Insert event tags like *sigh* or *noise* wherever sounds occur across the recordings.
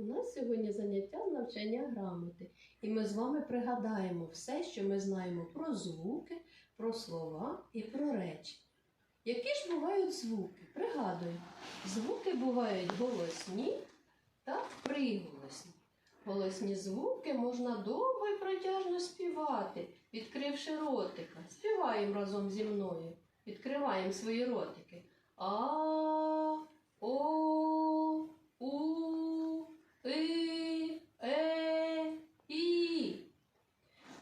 У нас сьогодні заняття з навчання грамоти, і ми з вами пригадаємо все, що ми знаємо про звуки, про слова і про речі. Які ж бувають звуки? Пригадуй, звуки бувають голосні та приголосні. Голосні звуки можна довго і протяжно співати, відкривши ротика. Співаємо разом зі мною. Відкриваємо свої ротики. А, о, у, и, е, і.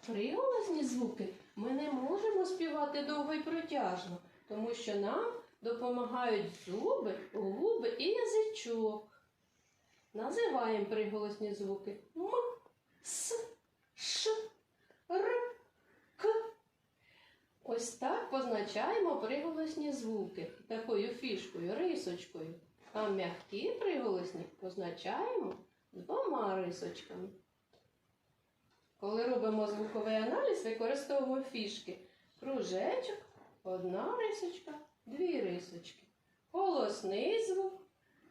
Приголосні звуки ми не можемо співати довго і протяжно, тому що нам допомагають зуби, губи і язичок. Називаємо приголосні звуки М, С, Ш, Р, К. Ось так позначаємо приголосні звуки такою фішкою, рисочкою. А м'які приголосні позначаємо двома рисочками. Коли робимо звуковий аналіз, використовуємо фішки. Кружечок, одна рисочка, дві рисочки. Голосний звук,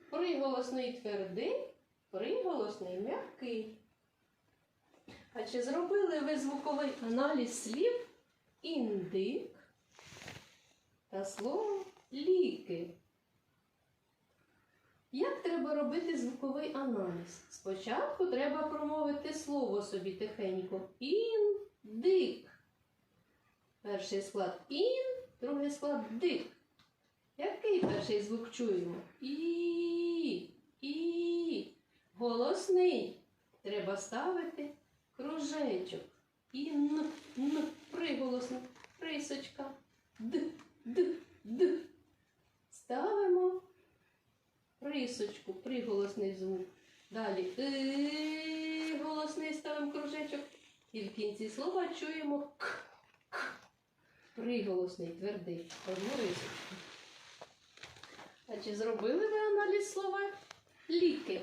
приголосний твердий, приголосний м'який. А чи зробили ви звуковий аналіз слів індик та слово ліки? Як треба робити звуковий аналіз? Спочатку треба промовити слово собі тихенько. Індик. Перший склад ін, другий склад дик. Який перший звук чуємо? І, і. Голосний. Треба ставити кружечок. Ін, н, приголосний, рисочка. Д, д, д. Ставимо рисочку, приголосний звук. Далі и, голосний ставимо кружечок. І в кінці слова чуємо к, к. Приголосний, твердий. Одну рисочку. А чи зробили ви аналіз слова ліки?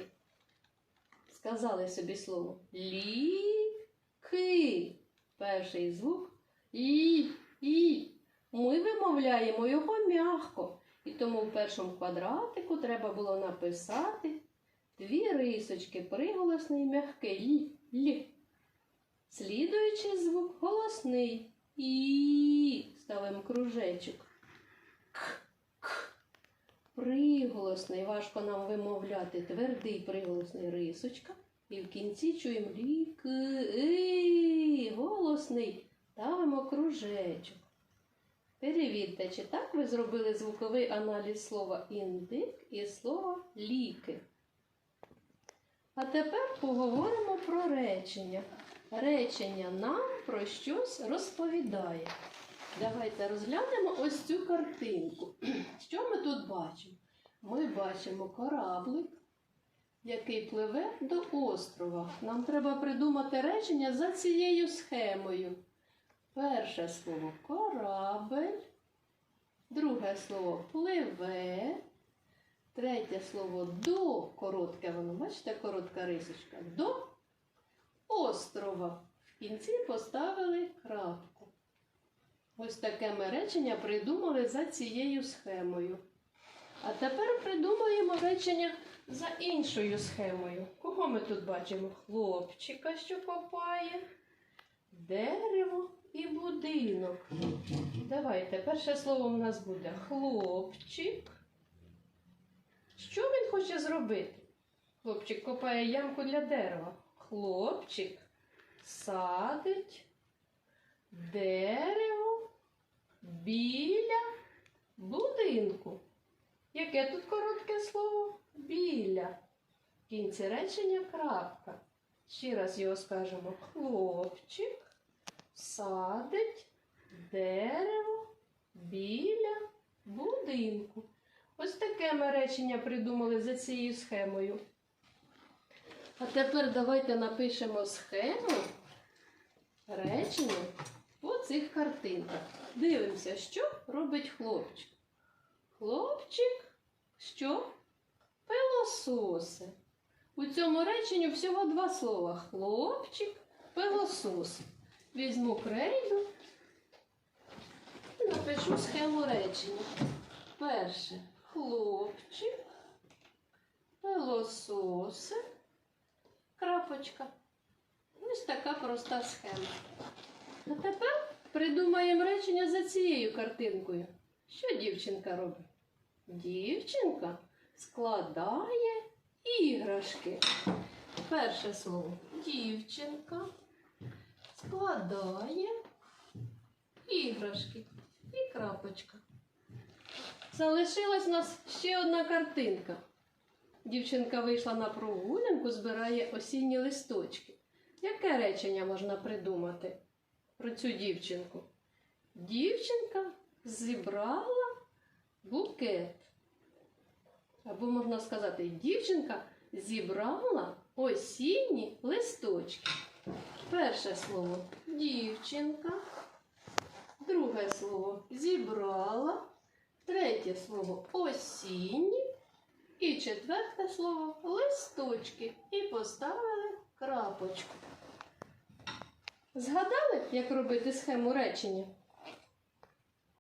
Сказали собі слово ліки. Перший звук і, і. Ми вимовляємо його м'яко. І тому в першому квадратику треба було написати дві рисочки, приголосний м'який л, л. Слідуючий звук голосний. І ставимо кружечок. К, к. Приголосний, важко нам вимовляти, твердий приголосний рисочка. І в кінці чуємо лік, голосний. Ставимо кружечок. Перевірте, чи так ви зробили звуковий аналіз слова індик і слова ліки. А тепер поговоримо про речення. Речення нам про щось розповідає. Давайте розглянемо ось цю картинку. *clears throat* Що ми тут бачимо? Ми бачимо кораблик, який пливе до острова. Нам треба придумати речення за цією схемою. Перше слово корабель, друге слово пливе, третє слово до, коротке воно, бачите, коротка рисочка, до острова. В кінці поставили крапку. Ось таке ми речення придумали за цією схемою. А тепер придумаємо речення за іншою схемою. Кого ми тут бачимо? Хлопчика, що копає, дерево будинок. Давайте, перше слово у нас буде хлопчик. Що він хоче зробити? Хлопчик копає ямку для дерева. Хлопчик садить дерево біля будинку. Яке тут коротке слово? Біля. Кінці речення крапка. Ще раз його скажемо. Хлопчик садить дерево біля будинку. Ось таке ми речення придумали за цією схемою. А тепер давайте напишемо схему речення по цих картинках. Дивимося, що робить хлопчик. Хлопчик що? Пилососи. У цьому реченні всього два слова. Хлопчик, пилосос. Візьму крейду і напишу схему речення. Перше хлопчик, пилососи, крапочка. Ось така проста схема. А тепер придумаємо речення за цією картинкою. Що дівчинка робить? Дівчинка складає іграшки. Перше слово дівчинка складає іграшки і крапочка. Залишилась у нас ще одна картинка. Дівчинка вийшла на прогулянку, збирає осінні листочки. Яке речення можна придумати про цю дівчинку? Дівчинка зібрала букет. Або можна сказати, дівчинка зібрала осінні. Перше слово дівчинка. Друге слово зібрала. Третє слово осінні. І четверте слово листочки. І поставили крапочку. Згадали, як робити схему речення?